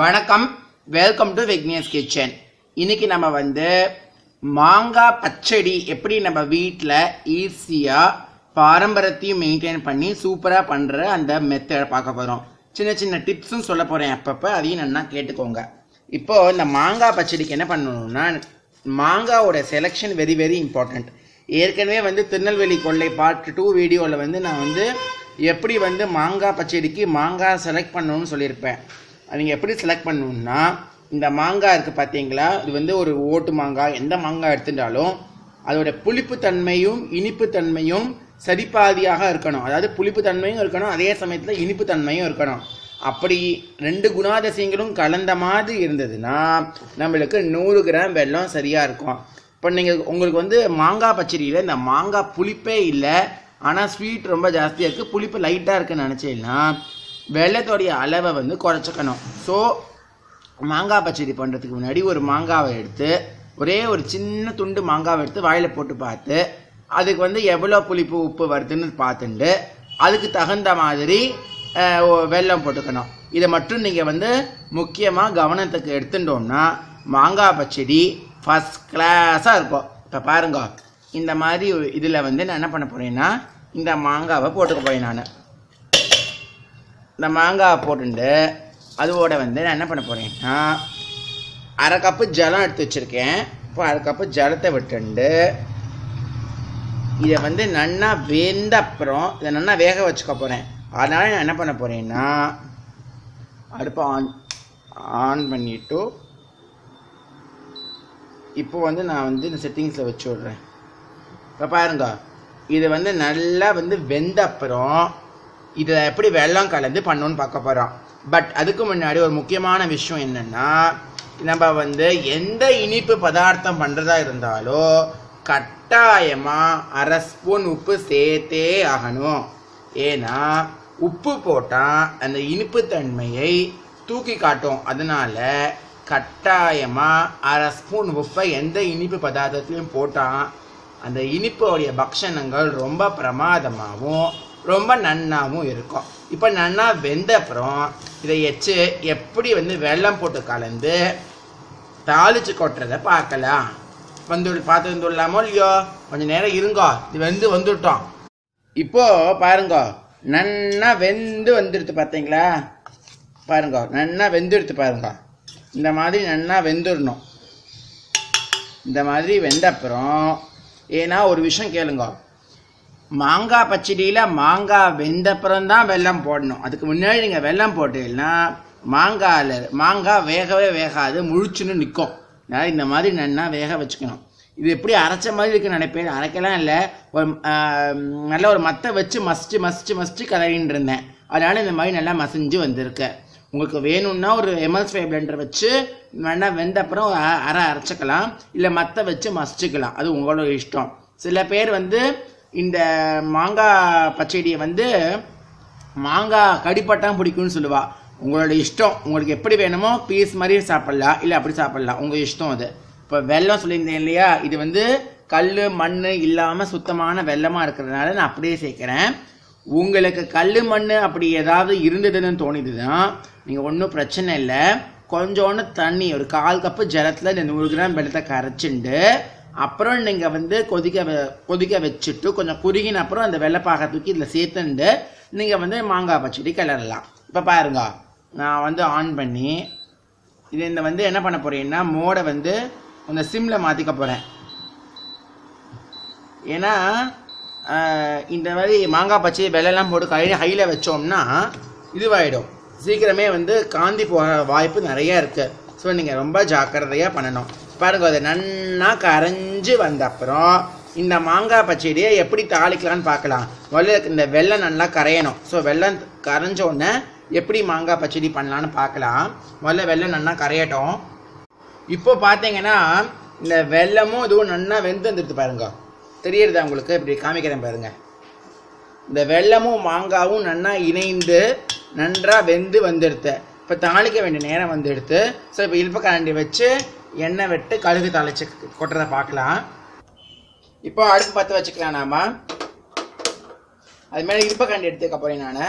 வணக்கம். Welcome to Vignesh kitchen இன்னைக்கு நம்ம வந்து மாங்காய் பச்சடி எப்படி நம்ம வீட்டில் ஈஸியாக பாரம்பரியத்தையும் மெயின்டைன் பண்ணி சூப்பராக பண்ணுற அந்த மெத்தடை பார்க்க போகிறோம் சின்ன சின்ன டிப்ஸும் சொல்ல போகிறேன் அப்பப்போ. அதையும் நல்லா கேட்டுக்கோங்க. இப்போ இந்த மாங்காய் பச்சடிக்கு என்ன பண்ணணும்னா மாங்காவோட செலெக்ஷன் வெரி வெரி இம்பார்ட்டண்ட் ஏற்கனவே வந்து திருநெல்வேலி கொள்ளை பார்ட் டூ வீடியோவில் வந்து நான் வந்து எப்படி வந்து மாங்காய் பச்சடிக்கு மாங்காய் செலக்ட் பண்ணணும்னு சொல்லியிருப்பேன். நீங்கள் எப்படி செலக்ட் பண்ணணும்னா இந்த மாங்காய் இருக்குது பார்த்தீங்களா இது வந்து ஒரு ஓட்டு மாங்காய். எந்த மாங்காய் எடுத்துட்டாலும் அதோட புளிப்பு தன்மையும் இனிப்பு தன்மையும் சரிபாதியாக இருக்கணும். அதாவது புளிப்பு தன்மையும் இருக்கணும் அதே சமயத்தில் இனிப்பு தன்மையும் இருக்கணும். அப்படி ரெண்டு குணாதிசயங்களும் கலந்த மாதிரி இருந்ததுன்னா நம்மளுக்கு நூறு கிராம் வெள்ளம் சரியாக இருக்கும். இப்போ நீங்கள் உங்களுக்கு வந்து மாங்காய் பச்சரியில் இந்த மாங்காய் புளிப்பே இல்லை. ஆனால் ஸ்வீட் ரொம்ப ஜாஸ்தியாக இருக்குது புளிப்பு லைட்டாக இருக்குன்னு நினச்சீங்கன்னா வெள்ளத்தோடைய அளவை வந்து குறைச்சிக்கணும். ஸோ மாங்காய் பச்சடி பண்ணுறதுக்கு முன்னாடி ஒரு மாங்காவை எடுத்து ஒரே ஒரு சின்ன துண்டு மாங்காவை எடுத்து வாயில் போட்டு பார்த்து அதுக்கு வந்து எவ்வளோ புளிப்பு உப்பு வருதுன்னு பார்த்துட்டு அதுக்கு தகுந்த மாதிரி வெள்ளம் வெல்லம் போட்டுக்கணும். இதை மட்டும் நீங்கள் வந்து முக்கியமாக கவனத்துக்கு எடுத்துட்டோம்னா மாங்காய் பச்சடி ஃபஸ்ட் கிளாஸாக இருக்கும். இப்போ பாருங்க இந்த மாதிரி இதில் வந்து நான் என்ன பண்ண போகிறேன்னா இந்த மாங்காவை போட்டுக்க போகிறேன் நான். இந்த மாங்காவை போட்டுண்டு அதோட வந்து நான் என்ன பண்ண போகிறேன்னா அரை கப்பு ஜலம் எடுத்து வச்சுருக்கேன். இப்போ அரை கப்பு ஜலத்தை விட்டுண்டு இதை வந்து நன்னா வெந்த அப்புறம் இதை நன்னா வேக வச்சுக்க போகிறேன் அதனால் நான் என்ன பண்ண போகிறேன்னா அடுப்பை ஆன் ஆன் பண்ணிட்டு இப்போ வந்து நான் வந்து இந்த செட்டிங்ஸில் வச்சு விட்றேன். இப்போ பாருங்க இது வந்து நல்லா வந்து வெந்த அப்புறம் இதில் எப்படி வெள்ளம் கலந்து பண்ணணும்னு பார்க்க போகிறோம் பட் அதுக்கு முன்னாடி ஒரு முக்கியமான விஷயம் என்னென்னா நம்ம வந்து எந்த இனிப்பு பதார்த்தம் பண்ணுறதா இருந்தாலும் கட்டாயமாக அரை ஸ்பூன் உப்பு சேர்த்தே ஆகணும். ஏன்னா உப்பு போட்டால் அந்த இனிப்பு தன்மையை தூக்கி காட்டும். அதனால கட்டாயமாக அரை ஸ்பூன் உப்பை எந்த இனிப்பு பதார்த்தத்துலையும் போட்டால் அந்த இனிப்போடைய பக்ஷணங்கள் ரொம்ப பிரமாதமாகவும் ரொம்ப நன்னாவும் இருக்கும். இப்போ நன்னா வெந்த அப்புறம் இதை எச்சு எப்படி வந்து வெள்ளம் போட்டு கலந்து தாளிச்சு கொட்டுறதை பார்க்கலாம். வந்து பார்த்து வந்துடலாமோ இல்லையோ? கொஞ்சம் நேரம் இருங்கோ. இது வெந்து வந்துட்டோம். இப்போ பாருங்க. நன்னா வெந்து வந்துடுது பார்த்தீங்களா? பாருங்க. நன்னா வெந்துடுது பாருங்க. இந்த மாதிரி நன்னா வெந்துடணும் இந்த மாதிரி வெந்த அப்புறம் ஏன்னா ஒரு விஷயம் கேளுங்க. மாங்காய் பச்சடியில் மாங்காய் வெந்தப்புறம் தான் வெல்லம் போடணும். அதுக்கு முன்னாடி நீங்கள் வெல்லம் போட்டீங்கன்னா மாங்காயில் மாங்காய் வேகவே வேகாது முழிச்சுன்னு நிற்கும் அதனால் இந்த மாதிரி நன்னா வேக வச்சுக்கணும். இது எப்படி அரைச்ச மாதிரி இருக்குன்னு நினைப்பேன். அரைக்கலாம் இல்லை. ஒரு நல்ல ஒரு மத்தை வச்சு மசிச்சு மசிச்சு மசிச்சு கலரின்னு இருந்தேன். அதனால் இந்த மாதிரி நல்லா மசிஞ்சு வந்திருக்கு. உங்களுக்கு வேணும்னா ஒரு எம்எஸ் ஃபைவ் பிளெண்டர் வச்சு வேணால் வெந்த அப்புறம் அ- அரை அரைச்சிக்கலாம். இல்லை மற்ற வச்சு மசிச்சுக்கலாம். அது உங்களோட இஷ்டம். சில பேர் வந்து இந்த மாங்காய் பச்சடியை வந்து மாங்காய் கடிப்பட்டாம் பிடிக்கும்னு சொல்லுவாள் உங்களோட இஷ்டம். உங்களுக்கு எப்படி வேணுமோ பீஸ் மாதிரி சாப்பிட்லாம். இல்லை அப்படி சாப்பிட்லாம். உங்கள் இஷ்டம் அது. இப்போ வெல்லம் சொல்லியிருந்தேன் இல்லையா? இது வந்து கல் மண் இல்லாமல் சுத்தமான வெள்ளமாக இருக்கிறதுனால நான் அப்படியே சேர்க்குறேன். உங்களுக்கு கல் மண் அப்படி ஏதாவது இருந்ததுன்னு தோணிதுன்னா நீங்கள் ஒன்றும் பிரச்சனை இல்லை. கொஞ்சோண்டு தண்ணி ஒரு கால் கப்பு ஜலத்தில் இந்த நூறு கிராம் வெள்ளத்தை கரைச்சிண்டு அப்புறம் நீங்கள் வந்து கொதிக்க வ- கொதிக்க வச்சுட்டு கொஞ்சம் குறுகின அப்புறம் அந்த வெள்ளைப்பாக தூக்கி இதில் சேர்த்துண்டு நீங்கள் வந்து மாங்காய் பச்சடி கிளறலாம். இப்போ பாருங்க. நான் வந்து ஆன் பண்ணி இது இந்த வந்து என்ன பண்ண போறேன்னா மோடை வந்து அந்த சிம்மில் மாற்றிக்க போகிறேன் ஏன்னா இந்த மாதிரி மாங்காய் பச்சை வெள்ளெல்லாம் போட்டு கை ஹையில் வச்சோம்னா இதுவாயிடும். சீக்கிரமே வந்து காந்தி போகிற வாய்ப்பு நிறைய இருக்கு. ஸோ நீங்கள் ரொம்ப ஜாக்கிரதையாக பண்ணணும். பாருங்க அது நன்னா கரைஞ்சு வந்த அப்புறம் இந்த மாங்காய் பச்சடியை எப்படி தாளிக்கலாம்னு பார்க்கலாம். முதல்ல இந்த வெள்ளம் நல்லா கரையணும். ஸோ வெள்ளம் கரைஞ்ச உடனே எப்படி மாங்காய் பச்சடி பண்ணலான்னு பார்க்கலாம். முதல்ல வெள்ளம் நல்லா கரையட்டும். இப்போ பார்த்தீங்கன்னா இந்த வெல்லமும் இதுவும் நல்லா வெந்து வந்துடுது பாருங்க. தெரியறதா உங்களுக்கு? இப்படி காமிக்கிறேன் பாருங்க. இந்த வெல்லமும் மாங்காவும் நல்லா இணைந்து நன்றாக வெந்து வந்துடுது. இப்போ தாளிக்க வேண்டிய நேரம் வந்துடுது. ஸோ இப்போ இழுப்பு கரண்டி வச்சு எண்ணெய் விட்டு கடுகு தாளிச்சு கொட்டுறதை பார்க்கலாம். இப்போ அடுப்பு பற்ற வச்சுக்கலாம் நாம. அது மேலே இழுப்ப எடுத்துக்க நான்.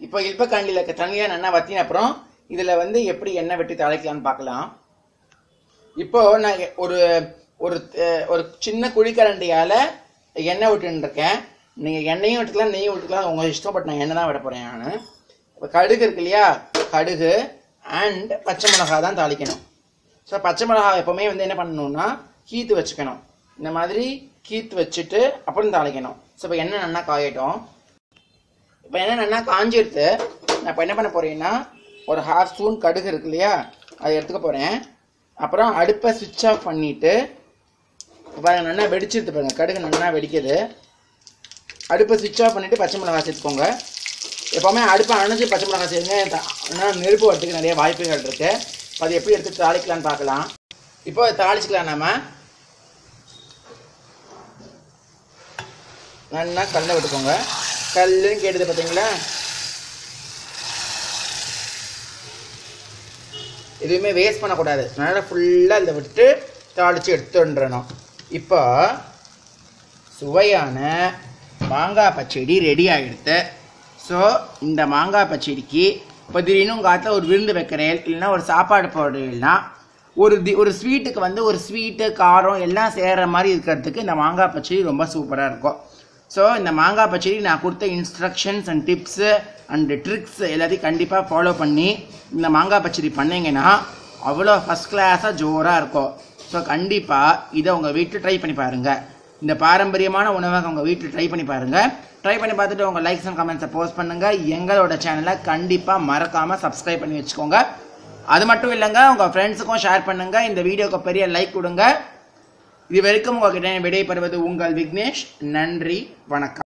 இப்போ இல்பக்காண்டியில் தனியாக நல்லா வத்தின அப்புறம் இதில் வந்து எப்படி எண்ணெய் வெட்டி தாளிக்கலாம்னு பார்க்கலாம். இப்போ நான் ஒரு ஒரு ஒரு சின்ன குழிக்கரண்டியால் எண்ணெய் விட்டுன்னு இருக்கேன். எண்ணெயும் விட்டுக்கலாம் நெய்யும் விட்டுக்கலாம். உங்கள் இஷ்டம் பட் நான் எண்ணெய் தான் விட போகிறேன் நான். இப்போ கடுகு இருக்கு இல்லையா? கடுகு அண்ட் பச்சை மிளகாய் தான் தாளிக்கணும். ஸோ பச்சை மிளகாய் எப்பவுமே வந்து என்ன பண்ணணும்னா கீத்து வச்சுக்கணும். இந்த மாதிரி கீத்து வச்சுட்டு அப்புறம் தாளிக்கணும். ஸோ இப்போ எண்ணெய் நல்லா காயட்டும். இப்போ என்ன நல்லா காஞ்சிடுத்து நான் இப்போ என்ன பண்ண போகிறேன்னா ஒரு ஹாஃப் ஸ்பூன் கடுகு இருக்கு இல்லையா அதை எடுத்துக்க போகிறேன் அப்புறம் அடுப்பை சுவிட்ச் ஆஃப் பண்ணிவிட்டு இப்ப பாருங்க நல்லா வெடிச்சிருத்து பாருங்க கடுகு நல்லா வெடிக்குது. அடுப்பை சுவிட்ச் ஆஃப் பண்ணிவிட்டு பச்சை மிளகாய் சேர்த்துக்கோங்க. எப்போவுமே அடுப்பை அணைஞ்சு பச்சை மிளகாய் சேருங்க நெருப்பு வரத்துக்கு நிறைய வாய்ப்புகள் இருக்குது அது எப்படி எடுத்து தாளிக்கலாம்னு பார்க்கலாம். இப்போ தாளிச்சிக்கலாம் நம்ம நாம. நல்லா கல்லை விட்டுக்கோங்க. கல்லுன்னு கேட்டது பார்த்தீங்களா? எதுவுமே வேஸ்ட் பண்ணக்கூடாது. நல்லா ஃபுல்லாக இதை விட்டு தாளித்து எடுத்துன்றணும் இப்போ சுவையான மாங்காய் பச்சடி ரெடி ஆகிடுது. ஸோ இந்த மாங்காய் பச்சடிக்கு இப்போ திடீர்னு உங்கள் காலத்தில் ஒரு விருந்து வைக்கிறேன். இல்லைன்னா ஒரு சாப்பாடு போடுறீங்கன்னா ஒரு தி ஒரு ஸ்வீட்டுக்கு வந்து ஒரு ஸ்வீட்டு காரம் எல்லாம் சேர்கிற மாதிரி இருக்கிறதுக்கு இந்த மாங்காய் பச்சடி ரொம்ப சூப்பராக இருக்கும். ஸோ இந்த மாங்காய் பச்சடி நான் கொடுத்த instructions and tips and tricks எல்லாத்தையும் கண்டிப்பாக ஃபாலோ பண்ணி இந்த மாங்காய் பச்சடி பண்ணிங்கன்னா அவ்வளோ ஃபஸ்ட் கிளாஸாக ஜோராக இருக்கும். ஸோ கண்டிப்பாக இதை உங்கள் வீட்டில் ட்ரை பண்ணி பாருங்கள் இந்த பாரம்பரியமான உணவகம் உங்கள் வீட்டில் ட்ரை பண்ணி பாருங்கள் ட்ரை பண்ணி பார்த்துட்டு உங்கள் லைக்ஸ் அண்ட் கமெண்ட்ஸை போஸ்ட் பண்ணுங்கள் எங்களோட சேனலை கண்டிப்பாக மறக்காமல் சப்ஸ்கிரைப் பண்ணி வச்சுக்கோங்க. அது மட்டும் இல்லைங்க உங்கள் ஃப்ரெண்ட்ஸுக்கும் ஷேர் பண்ணுங்கள் இந்த வீடியோக்கு பெரிய லைக் கொடுங்க. இது வரைக்கும் உங்ககிட்ட விடைபெறுவது உங்கள் விக்னேஷ். நன்றி வணக்கம்.